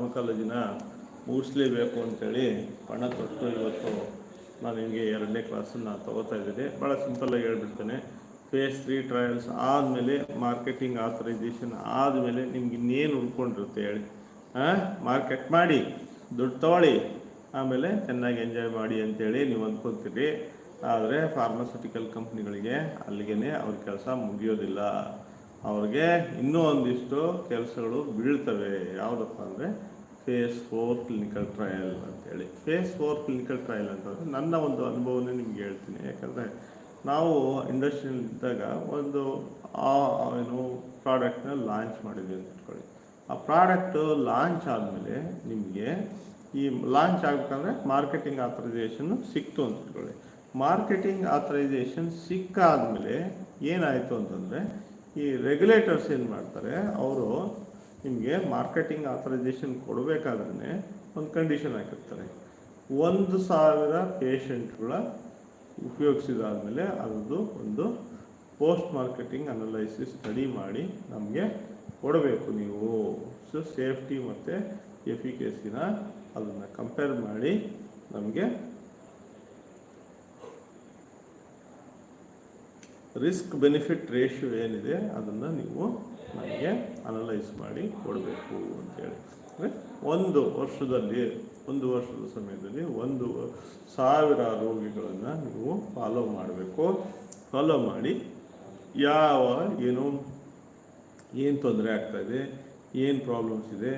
ಫಾರ್ಮಕಾಲಜಿನ ಮುಗಿಸ್ಲೇಬೇಕು ಅಂತೇಳಿ ಪಣ ತೊಟ್ಟು ಇವತ್ತು ನಾನು ನಿಮಗೆ ಎರಡನೇ ಕ್ಲಾಸನ್ನು ತಗೋತಾ ಇದ್ದೀನಿ. ಭಾಳ ಸಿಂಪಲ್ಲಾಗಿ ಹೇಳ್ಬಿಡ್ತೇನೆ. ಫೇಸ್ ತ್ರೀ ಟ್ರಯಲ್ಸ್ ಆದಮೇಲೆ ಮಾರ್ಕೆಟಿಂಗ್ ಆಥರೈಸೇಷನ್ ಆದಮೇಲೆ ನಿಮ್ಗೆ ಇನ್ನೇನು ಉಳ್ಕೊಂಡಿರುತ್ತೆ ಹೇಳಿ. ಹಾಂ ಮಾರ್ಕೆಟ್ ಮಾಡಿ, ದುಡ್ಡು ತೊಗೊಳ್ಳಿ, ಆಮೇಲೆ ಚೆನ್ನಾಗಿ ಎಂಜಾಯ್ ಮಾಡಿ ಅಂತೇಳಿ ನೀವು ಅಂದ್ಕೊತೀರಿ. ಆದರೆ ಫಾರ್ಮಸ್ಯೂಟಿಕಲ್ ಕಂಪ್ನಿಗಳಿಗೆ ಅಲ್ಲಿಗೆ ಅವ್ರ ಕೆಲಸ ಮುಗಿಯೋದಿಲ್ಲ. ಅವ್ರಿಗೆ ಇನ್ನೂ ಒಂದಿಷ್ಟು ಕೆಲಸಗಳು ಬೀಳ್ತವೆ. ಯಾವುದಪ್ಪ ಅಂದರೆ ಫೇಸ್ ಫೋರ್ ಕ್ಲಿನಿಕಲ್ ಟ್ರಯಲ್ ಅಂತೇಳಿ. ಫೇಸ್ ಫೋರ್ ಕ್ಲಿನಿಕಲ್ ಟ್ರಯಲ್ ಅಂತಂದರೆ ನನ್ನ ಒಂದು ಅನುಭವನೇ ನಿಮ್ಗೆ ಹೇಳ್ತೀನಿ. ಯಾಕಂದರೆ ನಾವು ಇಂಡಸ್ಟ್ರಿಯಲ್ಲಿ ಇದ್ದಾಗ ಒಂದು, ಆ ಏನು ಪ್ರಾಡಕ್ಟ್ನ ಲಾಂಚ್ ಮಾಡಿದ್ವಿ ಅಂತ ಇಟ್ಕೊಳ್ಳಿ ಆ ಪ್ರಾಡಕ್ಟು ಲಾಂಚ್ ಆದಮೇಲೆ ನಿಮಗೆ ಈ ಲಾಂಚ್ ಆಗಬೇಕಂದ್ರೆ ಮಾರ್ಕೆಟಿಂಗ್ ಆಥರೈಸೇಷನ್ ಸಿಕ್ತು ಅಂತ ಇಟ್ಕೊಳ್ಳಿ ಮಾರ್ಕೆಟಿಂಗ್ ಆಥರೈಸೇಷನ್ ಸಿಕ್ಕಾದಮೇಲೆ ಏನಾಯಿತು ಅಂತಂದರೆ ಈ ರೆಗ್ಯುಲೇಟರ್ಸ್ ಏನು ಮಾಡ್ತಾರೆ, ಅವರು ನಿಮಗೆ ಮಾರ್ಕೆಟಿಂಗ್ ಆಥರೈಸೇಷನ್ ಕೊಡಬೇಕಾದ್ರೆ ಒಂದು ಕಂಡೀಷನ್ ಹಾಕಿರ್ತಾರೆ. ಒಂದು ಸಾವಿರ ಪೇಷಂಟ್ಗಳ ಉಪಯೋಗಿಸಿದಾದಮೇಲೆ ಅದರದ್ದು ಒಂದು ಪೋಸ್ಟ್ ಮಾರ್ಕೆಟಿಂಗ್ ಅನಲೈಸಿಸ್ ಸ್ಟಡಿ ಮಾಡಿ ನಮಗೆ ಕೊಡಬೇಕು ನೀವು. ಸೊ ಸೇಫ್ಟಿ ಮತ್ತು ಎಫಿಕೇಸಿನ ಅದನ್ನು ಕಂಪೇರ್ ಮಾಡಿ ನಮಗೆ ರಿಸ್ಕ್ ಬೆನಿಫಿಟ್ ರೇಷಿಯೋ ಏನಿದೆ ಅದನ್ನು ನೀವು ನನಗೆ ಅನಲೈಸ್ ಮಾಡಿ ಕೊಡಬೇಕು ಅಂತೇಳಿ ಅಂದರೆ ಒಂದು ವರ್ಷದಲ್ಲಿ, ಒಂದು ವರ್ಷದ ಸಮಯದಲ್ಲಿ ಒಂದು ಸಾವಿರ ರೋಗಿಗಳನ್ನು ನೀವು ಫಾಲೋ ಮಾಡಬೇಕು. ಫಾಲೋ ಮಾಡಿ ಯಾವ ಏನು ಏನು ತೊಂದರೆ ಆಗ್ತಾಯಿದೆ ಏನು ಪ್ರಾಬ್ಲಮ್ಸ್ ಇದೆ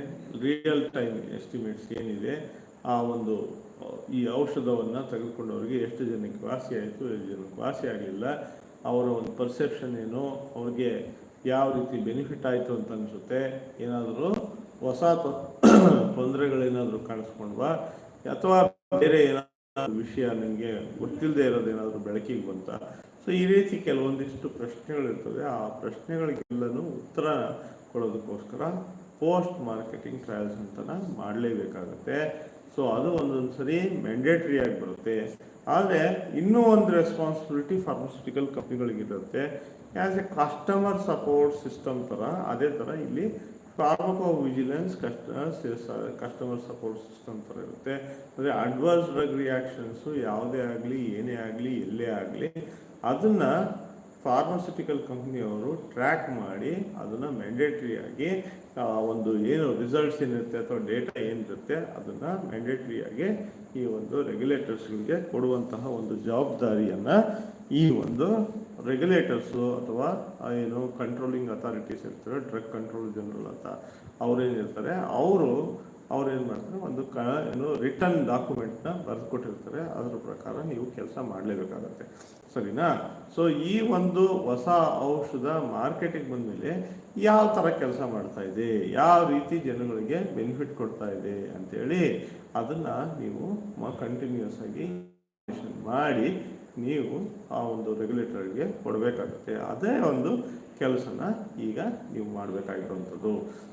ರಿಯಲ್ ಟೈಮ್ ಎಸ್ಟಿಮೇಟ್ಸ್ ಏನಿದೆ, ಆ ಒಂದು, ಈ ಔಷಧವನ್ನು ತೆಗೆದುಕೊಂಡವರಿಗೆ ಎಷ್ಟು ಜನಕ್ಕೆ ವಾಸಿ ಆಯಿತು, ಎಷ್ಟು ಜನಕ್ಕೆ ವಾಸಿ ಆಗಲಿಲ್ಲ ಅವರ ಒಂದು ಪರ್ಸೆಪ್ಷನ್ ಏನು, ಅವ್ರಿಗೆ ಯಾವ ರೀತಿ ಬೆನಿಫಿಟ್ ಆಯಿತು ಅಂತ ಅನಿಸುತ್ತೆ, ಏನಾದರೂ ಹೊಸ ತೊಂದರೆಗಳೇನಾದರೂ ಕಾಣಿಸ್ಕೊಂಡ್ವಾ? ಅಥವಾ ಬೇರೆ ಏನಾದರೂ ವಿಷಯ ನನಗೆ ಗೊತ್ತಿಲ್ಲದೆ ಇರೋದೇನಾದರೂ ಬೆಳಕಿಗೆ ಬಂತ? ಸೊ ಈ ರೀತಿ ಕೆಲವೊಂದಿಷ್ಟು ಪ್ರಶ್ನೆಗಳಿರ್ತವೆ. ಆ ಪ್ರಶ್ನೆಗಳಿಗೆಲ್ಲನೂ ಉತ್ತರ ಕೊಡೋದಕ್ಕೋಸ್ಕರ ಪೋಸ್ಟ್ ಮಾರ್ಕೆಟಿಂಗ್ ಟ್ರಯಲ್ಸ್ ಅಂತನ ಮಾಡಲೇಬೇಕಾಗುತ್ತೆ. ಸೊ ಅದು ಒಂದೊಂದು ಸರಿ ಮ್ಯಾಂಡೇಟ್ರಿ ಆಗಿ ಬರುತ್ತೆ. ಆದರೆ ಇನ್ನೂ ಒಂದು responsibility pharmaceutical ಕಂಪ್ನಿಗಳಿಗಿರುತ್ತೆ as a customer support system ಥರ ಅದೇ ಥರ ಇಲ್ಲಿ pharmacovigilance cust customer support system ಥರ ಇರುತ್ತೆ. ಅಂದರೆ ಅಡ್ವರ್ಸ್ ಡ್ರಗ್ ರಿಯಾಕ್ಷನ್ಸು ಯಾವುದೇ ಆಗಲಿ, ಏನೇ ಆಗಲಿ, ಎಲ್ಲೇ ಆಗಲಿ, ಅದನ್ನು ಫಾರ್ಮಸ್ಯೂಟಿಕಲ್ ಕಂಪ್ನಿಯವರು ಟ್ರ್ಯಾಕ್ ಮಾಡಿ ಅದನ್ನು ಮ್ಯಾಂಡೇಟ್ರಿಯಾಗಿ ಒಂದು ಏನು ರಿಸಲ್ಟ್ಸ್ ಏನಿರುತ್ತೆ ಅಥವಾ ಡೇಟಾ ಏನಿರುತ್ತೆ ಅದನ್ನು ಮ್ಯಾಂಡೇಟ್ರಿಯಾಗಿ ಈ ಒಂದು ರೆಗ್ಯುಲೇಟರ್ಸ್ಗಳಿಗೆ ಕೊಡುವಂತಹ ಒಂದು ಜವಾಬ್ದಾರಿಯನ್ನು ಈ ಒಂದು ರೆಗ್ಯುಲೇಟರ್ಸು ಅಥವಾ ಏನು ಕಂಟ್ರೋಲಿಂಗ್ ಅಥಾರಿಟೀಸ್ ಇರ್ತಾರೆ ಡ್ರಗ್ ಕಂಟ್ರೋಲ್ ಜನರಲ್ ಅಂತ ಅವರೇನಿರ್ತಾರೆ, ಅವರು ಅವ್ರು ಏನು ಮಾಡ್ತಾರೆ, ಒಂದು ಕ, ಏನು ರಿಟರ್ನ್ ಡಾಕ್ಯುಮೆಂಟ್ನ ಬರೆದು ಕೊಟ್ಟಿರ್ತಾರೆ ಅದ್ರ ಪ್ರಕಾರ ನೀವು ಕೆಲಸ ಮಾಡಲೇಬೇಕಾಗತ್ತೆ. ಸರಿನಾ? ಸೊ ಈ ಒಂದು ಹೊಸ ಔಷಧ ಮಾರ್ಕೆಟಿಗೆ ಬಂದಮೇಲೆ ಯಾವ ಥರ ಕೆಲಸ ಮಾಡ್ತಾ ಇದೆ? ಯಾವ ರೀತಿ ಜನಗಳಿಗೆ ಬೆನಿಫಿಟ್ ಕೊಡ್ತಾ ಇದೆ ಅಂತೇಳಿ, ಅದನ್ನು ನೀವು ಕಂಟಿನ್ಯೂಸ್ ಆಗಿ ಮಾಡಿ ನೀವು ಆ ಒಂದು ರೆಗ್ಯುಲೇಟರ್ಗೆ ಕೊಡಬೇಕಾಗುತ್ತೆ. ಅದೇ ಒಂದು ಕೆಲಸನ ಈಗ ನೀವು ಮಾಡಬೇಕಾಗಿರುವಂಥದ್ದು.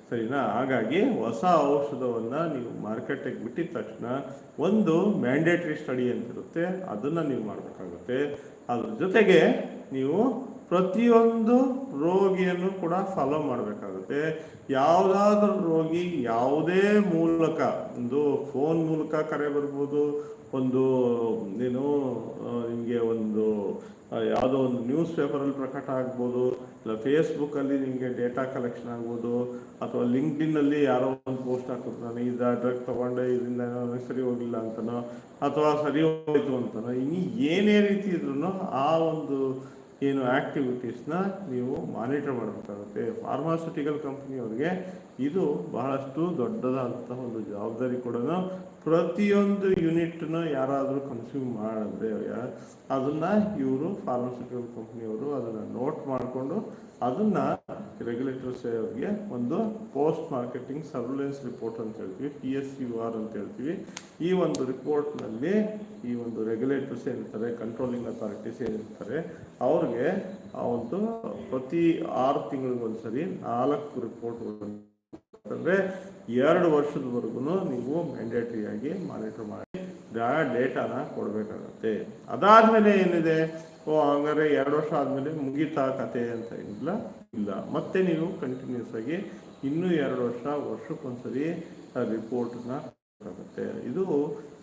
ಸರಿನಾ? ಹಾಗಾಗಿ ಹೊಸ ಔಷಧವನ್ನು ನೀವು ಮಾರ್ಕೆಟಿಗೆ ಬಿಟ್ಟಿದ ತಕ್ಷಣ ಒಂದು ಮ್ಯಾಂಡೇಟ್ರಿ ಸ್ಟಡಿ ಅಂತಿರುತ್ತೆ. ಅದನ್ನು ನೀವು ಮಾಡಬೇಕಾಗುತ್ತೆ. ಅದ್ರ ಜೊತೆಗೆ ನೀವು ಪ್ರತಿಯೊಂದು ರೋಗಿಯನ್ನು ಕೂಡ ಫಾಲೋ ಮಾಡಬೇಕಾಗುತ್ತೆ. ಯಾವುದಾದ್ರೂ ರೋಗಿ ಯಾವುದೇ ಮೂಲಕ, ಒಂದು ಫೋನ್ ಮೂಲಕ ಕರೆ ಬರ್ಬೋದು, ಒಂದು, ಏನು ನಿಮಗೆ ಒಂದು ಯಾವುದೋ ಒಂದು ನ್ಯೂಸ್ ಪೇಪರಲ್ಲಿ ಪ್ರಕಟ ಆಗ್ಬೋದು, ಇಲ್ಲ ಫೇಸ್ಬುಕ್ಕಲ್ಲಿ ನಿಮಗೆ ಡೇಟಾ ಕಲೆಕ್ಷನ್ ಆಗ್ಬೋದು, ಅಥವಾ ಲಿಂಕ್ಡಿನ್ನಲ್ಲಿ ಯಾರೋ ಒಂದು ಪೋಸ್ಟ್ ಹಾಕೊಡ್ತಾನೆ ನಾನು ಈ ಡ್ರಗ್ ತೊಗೊಂಡೆ, ಇದರಿಂದ ಏನೋ ಸರಿ ಹೋಗಿಲ್ಲ ಅಂತನೋ, ಅಥವಾ ಸರಿ ಹೋಗಿತ್ತು ಅಂತನೋ, ಇನ್ನು ಏನೇ ರೀತಿ ಇದ್ರೂ ಆ ಒಂದು ಏನು ಆ್ಯಕ್ಟಿವಿಟೀಸ್ನ ನೀವು ಮಾನಿಟರ್ ಮಾಡಬೇಕಾಗುತ್ತೆ. ಫಾರ್ಮಾಸ್ಯೂಟಿಕಲ್ ಕಂಪ್ನಿಯವ್ರಿಗೆ ಇದು ಬಹಳಷ್ಟು ದೊಡ್ಡದಾದಂಥ ಒಂದು ಜವಾಬ್ದಾರಿ ಕೂಡ ಪ್ರತಿಯೊಂದು ಯೂನಿಟ್ನ ಯಾರಾದರೂ ಕನ್ಸ್ಯೂಮ್ ಮಾಡಿದ್ರೆ ಅದನ್ನು ಇವರು ಫಾರ್ಮಾಸ್ಯುಟಿಕಲ್ ಕಂಪ್ನಿಯವರು ಅದನ್ನು ನೋಟ್ ಮಾಡಿಕೊಂಡು ಅದನ್ನ ರೆಗ್ಯುಲೇಟರ್ಸ್ ಅವ್ರಿಗೆ ಒಂದು ಪೋಸ್ಟ್ ಮಾರ್ಕೆಟಿಂಗ್ ಸರ್ವಿಲೆನ್ಸ್ ರಿಪೋರ್ಟ್ ಅಂತ ಹೇಳ್ತೀವಿ ಪಿ ಎಸ್ ಯು ಆರ್ ಅಂತ ಹೇಳ್ತೀವಿ. ಈ ಒಂದು ರಿಪೋರ್ಟ್ನಲ್ಲಿ ಈ ಒಂದು ರೆಗ್ಯುಲೇಟರ್ಸ್ ಏನಿರ್ತಾರೆ ಕಂಟ್ರೋಲಿಂಗ್ ಅಥಾರಿಟೀಸ್ ಏನಿರ್ತಾರೆ, ಅವ್ರಿಗೆ ಆ ಒಂದು ಪ್ರತಿ ಆರು ತಿಂಗಳಿಗೊಂದ್ಸರಿ ನಾಲ್ಕು ರಿಪೋರ್ಟ್ ಅಂದರೆ ಎರಡು ವರ್ಷದವರೆಗೂ ನೀವು ಮ್ಯಾಂಡೇಟರಿ ಆಗಿ ಮಾನಿಟರ್ ಮಾಡಿ. ಡೇಟಾನ ಕೊಡಬೇಕಾಗತ್ತೆ. ಅದಾದ್ಮೇಲೆ ಏನಿದೆ? ಓ, ಹಂಗಾರೆ ಎರಡು ವರ್ಷ ಆದಮೇಲೆ ಮುಗೀತಾ ಕತೆ ಅಂತ ಇಲ್ಲ. ಇಲ್ಲ. ಮತ್ತೆ ನೀವು ಕಂಟಿನ್ಯೂಸ್ ಆಗಿ ಇನ್ನೂ ಎರಡು ವರ್ಷ, ವರ್ಷಕ್ಕೊಂದ್ಸರಿ ರಿಪೋರ್ಟ್ನ ಆಗುತ್ತೆ ಇದು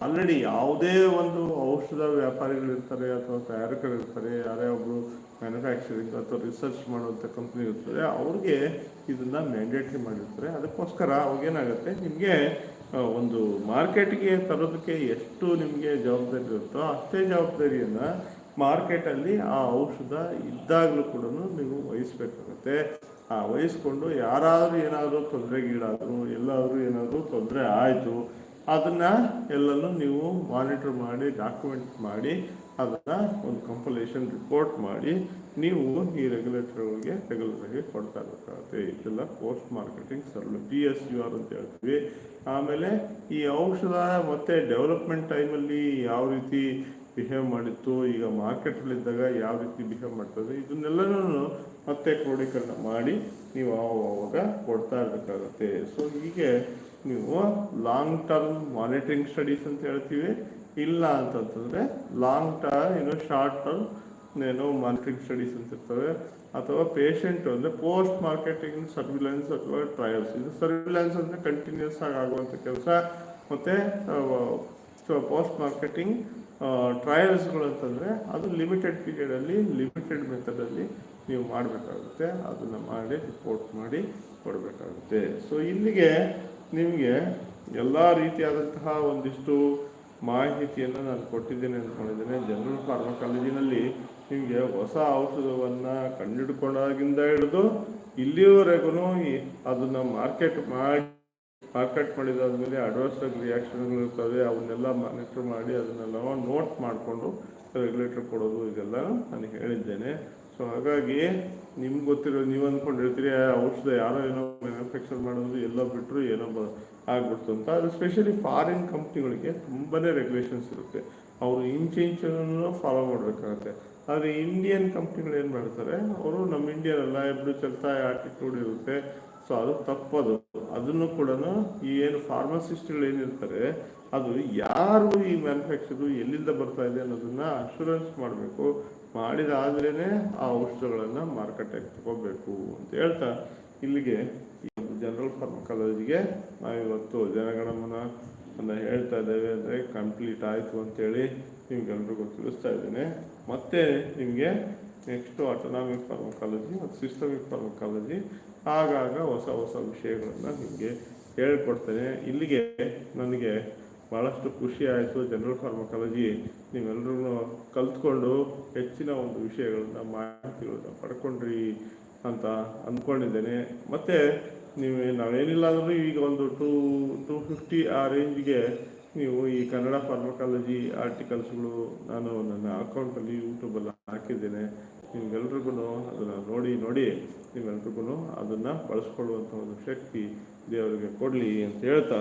ಆಲ್ರೆಡಿ ಯಾವುದೇ ಒಂದು ಔಷಧ ವ್ಯಾಪಾರಿಗಳಿರ್ತಾರೆ ಅಥವಾ ತಯಾರಕರಿರ್ತಾರೆ ಯಾರೇ ಒಬ್ರು ಮ್ಯಾನುಫ್ಯಾಕ್ಚರಿಂಗ್ ಅಥವಾ ರಿಸರ್ಚ್ ಮಾಡುವಂಥ ಕಂಪ್ನಿ ಇರ್ತದೆ ಅವ್ರಿಗೆ ಇದನ್ನ ಮ್ಯಾಂಡೇಟ್ರಿ ಮಾಡಿರ್ತಾರೆ. ಅದಕ್ಕೋಸ್ಕರ ಅವಾಗೇನಾಗುತ್ತೆ ನಿಮಗೆ ಒಂದು ಮಾರ್ಕೆಟ್ಗೆ ತರೋದಕ್ಕೆ ಎಷ್ಟು ನಿಮಗೆ ಜವಾಬ್ದಾರಿ ಇರುತ್ತೋ ಅಷ್ಟೇ ಜವಾಬ್ದಾರಿಯನ್ನು ಮಾರ್ಕೆಟಲ್ಲಿ ಆ ಔಷಧ ಇದ್ದಾಗಲೂ ಕೂಡ ನೀವು ವಹಿಸ್ಬೇಕಾಗತ್ತೆ. ಆ, ವಹಿಸ್ಕೊಂಡು ಯಾರಾದರೂ ಏನಾದರೂ ತೊಂದರೆಗೀಡಾದರು, ಎಲ್ಲಾದರೂ ಏನಾದರೂ ತೊಂದರೆ ಆಯಿತು, ಅದನ್ನು ಎಲ್ಲನೂ ನೀವು ಮಾನಿಟರ್ ಮಾಡಿ ಡಾಕ್ಯುಮೆಂಟ್ ಮಾಡಿ ಅದನ್ನ ಒಂದು ಕಂಪಲೇಷನ್ ರಿಪೋರ್ಟ್ ಮಾಡಿ ನೀವು ಈ ರೆಗ್ಯುಲೇಟರ್ಗಳಿಗೆ ರೆಗ್ಯುಲರ್ ಆಗಿ ಕೊಡ್ತಾ ಇರಬೇಕಾಗುತ್ತೆ. ಇದೆಲ್ಲ post marketing survey P S U R ಅಂತ ಹೇಳ್ತೀವಿ. ಆಮೇಲೆ ಈ ಔಷಧ ಮತ್ತು ಡೆವಲಪ್ಮೆಂಟ್ ಟೈಮಲ್ಲಿ ಯಾವ ರೀತಿ ಬಿಹೇವ್ ಮಾಡಿತ್ತು, ಈಗ ಮಾರ್ಕೆಟಲ್ಲಿದ್ದಾಗ ಯಾವ ರೀತಿ ಬಿಹೇವ್ ಮಾಡ್ತದೆ, ಇದನ್ನೆಲ್ಲನೂ ಮತ್ತೆ ಕ್ರೋಢೀಕರಣ ಮಾಡಿ ನೀವು ಆವಾಗ ಕೊಡ್ತಾ ಇರಬೇಕಾಗತ್ತೆ. ಸೊ ಹೀಗೆ ನೀವು ಲಾಂಗ್ ಟರ್ಮ್ ಮಾನಿಟರಿಂಗ್ ಸ್ಟಡೀಸ್ ಅಂತ ಹೇಳ್ತೀವಿ. ಇಲ್ಲ ಅಂತಂತಂದರೆ ಲಾಂಗ್ ಟರ್ಮ್ ಏನು ಶಾರ್ಟ್ ಟರ್ಮ್ ಏನು ಮಾರ್ಕೆಟಿಂಗ್ ಸ್ಟಡೀಸ್ ಅಂತ ಇರ್ತವೆ. ಅಥವಾ ಪೇಷಂಟ್ ಅಂದರೆ ಪೋಸ್ಟ್ ಮಾರ್ಕೆಟಿಂಗ್ ಸರ್ವಿಲೆನ್ಸ್ ಅಥವಾ ಟ್ರಯಲ್ಸ್ ಇದು ಸರ್ವಿಲೆನ್ಸ್ ಅಂದರೆ ಕಂಟಿನ್ಯೂಸ್ ಆಗಿ ಆಗುವಂಥ ಕೆಲಸ. ಮತ್ತು ಪೋಸ್ಟ್ ಮಾರ್ಕೆಟಿಂಗ್ ಟ್ರಯಲ್ಸ್ಗಳು ಅಂತಂದರೆ ಅದು ಲಿಮಿಟೆಡ್ ಪೀರಿಯಡಲ್ಲಿ ಲಿಮಿಟೆಡ್ ಮೆಥಡಲ್ಲಿ ನೀವು ಮಾಡಬೇಕಾಗುತ್ತೆ. ಅದನ್ನು ಮಾಡಿ ರಿಪೋರ್ಟ್ ಮಾಡಿ ಕೊಡಬೇಕಾಗುತ್ತೆ. ಸೊ ಇಲ್ಲಿಗೆ ನಿಮಗೆ ಎಲ್ಲ ರೀತಿಯಾದಂತಹ ಒಂದಿಷ್ಟು ಮಾಹಿತಿಯನ್ನು ನಾನು ಕೊಟ್ಟಿದ್ದೇನೆ ಅಂದ್ಕೊಂಡಿದ್ದೇನೆ. ಜನರಲ್ ಫಾರ್ಮಕಾಲಜಿನಲ್ಲಿ ನಿಮಗೆ ಹೊಸ ಔಷಧವನ್ನು ಕಂಡುಹಿಡ್ಕೊಂಡಾಗಿಂದ ಹಿಡಿದು ಇಲ್ಲಿಯವರೆಗೂ ಅದನ್ನು ಮಾರ್ಕೆಟ್ ಮಾಡಿ, ಮಾರ್ಕೆಟ್ ಮಾಡಿದಾದ್ಮೇಲೆ ಅಡ್ವರ್ಸ್ ರಿಯಾಕ್ಷನ್ಗಳು ಇರ್ತವೆ ಅವನ್ನೆಲ್ಲ ಮಾನಿಟರ್ ಮಾಡಿ, ಅದನ್ನೆಲ್ಲ ನೋಟ್ ಮಾಡಿಕೊಂಡು ರೆಗ್ಯುಲೇಟರ್ ಕೊಡೋದು, ಇದೆಲ್ಲ ನಾನು ಹೇಳಿದ್ದೇನೆ. ಸೊ ಹಾಗಾಗಿ ನಿಮ್ಗೆ ಗೊತ್ತಿರೋ ನೀವು ಅಂದ್ಕೊಂಡಿರ್ತೀರಿ ಔಷಧ ಯಾರೋ ಏನೋ ಮ್ಯಾನುಫ್ಯಾಕ್ಚರ್ ಮಾಡೋದು, ಎಲ್ಲ ಬಿಟ್ಟರು ಏನೋ ಬ ಆಗ್ಬಿಡ್ತು ಅಂತ. ಅದು ಸ್ಪೆಷಲಿ ಫಾರಿನ್ ಕಂಪ್ನಿಗಳಿಗೆ ತುಂಬಾ ರೆಗ್ಯುಲೇಷನ್ಸ್ ಇರುತ್ತೆ. ಅವರು ಇಂಚು ಇಂಚನ್ನು ಫಾಲೋ ಮಾಡಬೇಕಾಗುತ್ತೆ. ಆದರೆ ಇಂಡಿಯನ್ ಕಂಪ್ನಿಗಳು ಏನು ಮಾಡ್ತಾರೆ, ಅವರು ನಮ್ಮ ಇಂಡಿಯನ್ ಎಲ್ಲ ಎಬ್ರು ಚಲ್ತಾ ಆಟಿಟ್ಯೂಡ್ ಇರುತ್ತೆ. ಸೊ ಅದು ತಪ್ಪದು. ಅದನ್ನು ಕೂಡ ಈ ಏನು ಫಾರ್ಮಸಿಸ್ಟ್ಗಳು ಏನಿರ್ತಾರೆ ಅದು ಯಾರು ಈ ಮ್ಯಾನುಫ್ಯಾಕ್ಚರು ಎಲ್ಲಿಂದ ಬರ್ತಾ ಇದೆ ಅನ್ನೋದನ್ನ ಅಶೂರೆನ್ಸ್ ಮಾಡಬೇಕು. ಮಾಡಿದಾದ್ರೇ ಆ ಔಷಧಗಳನ್ನು ಮಾರುಕಟ್ಟೆಗೆ ತಗೋಬೇಕು ಅಂತ ಹೇಳ್ತಾ ಇಲ್ಲಿಗೆ ಈ ಒಂದು ಜನರಲ್ ಫಾರ್ಮಕಾಲಜಿಗೆ ನಾವಿವತ್ತು ಜನಗಣಮನ ಹೇಳ್ತಾ ಇದ್ದೇವೆ ಅಂದರೆ ಕಂಪ್ಲೀಟ್ ಆಯಿತು ಅಂತೇಳಿ ನಿಮ್ಗೆಲ್ರಿಗೂ ತಿಳಿಸ್ತಾ ಇದ್ದೇನೆ. ಮತ್ತೆ ನಿಮಗೆ ನೆಕ್ಸ್ಟು ಆಟೋನಾಮಿಕ್ ಫಾರ್ಮಕಾಲಜಿ ಮತ್ತು ಸಿಸ್ಟಮಿಕ್ ಫಾರ್ಮಕಾಲಜಿ ಆಗಾಗ ಹೊಸ ಹೊಸ ವಿಷಯಗಳನ್ನು ನಿಮಗೆ ಹೇಳ್ಕೊಡ್ತೇನೆ. ಇಲ್ಲಿಗೆ ನನಗೆ ಭಾಳಷ್ಟು ಖುಷಿ ಆಯಿತು ಜನರಲ್ ಫಾರ್ಮಕಾಲಜಿ ನೀವೆಲ್ಲರೂ ಕಲ್ತ್ಕೊಂಡು ಹೆಚ್ಚಿನ ಒಂದು ವಿಷಯಗಳನ್ನ ಮಾಹಿತಿಗಳನ್ನ ಪಡ್ಕೊಂಡ್ರಿ ಅಂತ ಅಂದ್ಕೊಂಡಿದ್ದೇನೆ ಮತ್ತು ನೀವು ನಾವೇನಿಲ್ಲ ಅಂದರೂ ಈಗ ಒಂದು ಟೂ ಟೂ ಫಿಫ್ಟಿ ಆ ರೇಂಜ್ಗೆ ನೀವು ಈ ಕನ್ನಡ ಫಾರ್ಮಕಾಲಜಿ ಆರ್ಟಿಕಲ್ಸ್ಗಳು ನಾನು ನನ್ನ ಅಕೌಂಟಲ್ಲಿ ಯೂಟ್ಯೂಬಲ್ಲಿ ಹಾಕಿದ್ದೇನೆ. ನಿಮ್ಗೆಲ್ರಿಗೂ ಅದನ್ನು ನೋಡಿ ನೋಡಿ ನಿಮ್ಮೆಲ್ರಿಗೂ ಅದನ್ನು ಬಳಸ್ಕೊಳ್ಳುವಂಥ ಒಂದು ಶಕ್ತಿ ದೇವರಿಗೆ ಕೊಡಲಿ ಅಂತ ಹೇಳ್ತಾ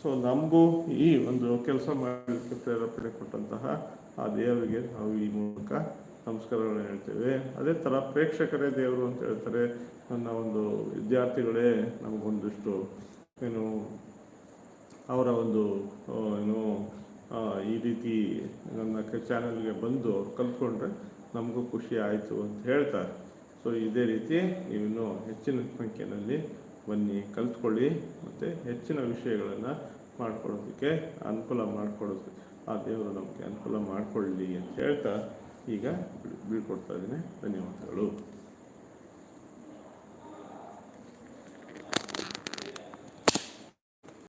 ಸೊ ನಮಗೂ ಈ ಒಂದು ಕೆಲಸ ಮಾಡಲಿಕ್ಕೆ ಪ್ರೇರೇಪಣೆ ಕೊಟ್ಟಂತಹ ಆ ದೇವರಿಗೆ ನಾವು ಈ ಮೂಲಕ ನಮಸ್ಕಾರಗಳನ್ನ ಹೇಳ್ತೇವೆ. ಅದೇ ಥರ ಪ್ರೇಕ್ಷಕರೇ ದೇವರು ಅಂತ ಹೇಳ್ತಾರೆ, ನನ್ನ ಒಂದು ವಿದ್ಯಾರ್ಥಿಗಳೇ ನಮಗೊಂದಿಷ್ಟು ಏನು ಅವರ ಒಂದು ಏನು ಈ ರೀತಿ ನನ್ನ ಚಾನಲ್ಗೆ ಬಂದು ಅವ್ರು ಕಲ್ತ್ಕೊಂಡ್ರೆ ನಮಗೂ ಖುಷಿ ಆಯಿತು ಅಂತ ಹೇಳ್ತಾರೆ. ಸೊ ಇದೇ ರೀತಿ ಇನ್ನೂ ಹೆಚ್ಚಿನ ಸಂಖ್ಯೆಯಲ್ಲಿ ಬನ್ನಿ, ಕಲ್ತ್ಕೊಳ್ಳಿ ಮತ್ತು ಹೆಚ್ಚಿನ ವಿಷಯಗಳನ್ನು ಮಾಡ್ಕೊಳ್ಳೋದಕ್ಕೆ ಅನುಕೂಲ ಮಾಡಿಕೊಡೋದು ಆ ದೇವರು ನಮಗೆ ಅನುಕೂಲ ಮಾಡಿಕೊಳ್ಳಿ ಅಂತ ಹೇಳ್ತಾ ಈಗ ಬೀಳ್ಕೊಡ್ತಾ ಇದ್ದೀನಿ. ಧನ್ಯವಾದಗಳು.